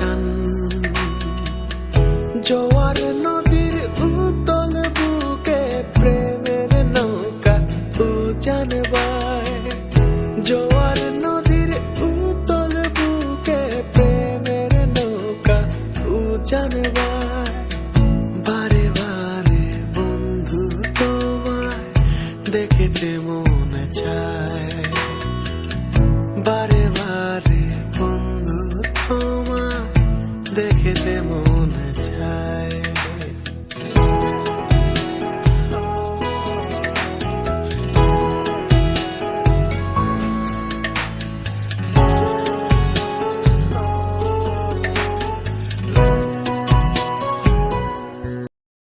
আনচান জোয়ার নদীর উতল বুকে প্রেমের নৌকা উজান বায় জোয়ার নদীর উতল বুকে প্রেমের নৌকা উজান বায় বারে বারে বন্ধু তোমায় দেখিতে মনে চায়। বারে বারে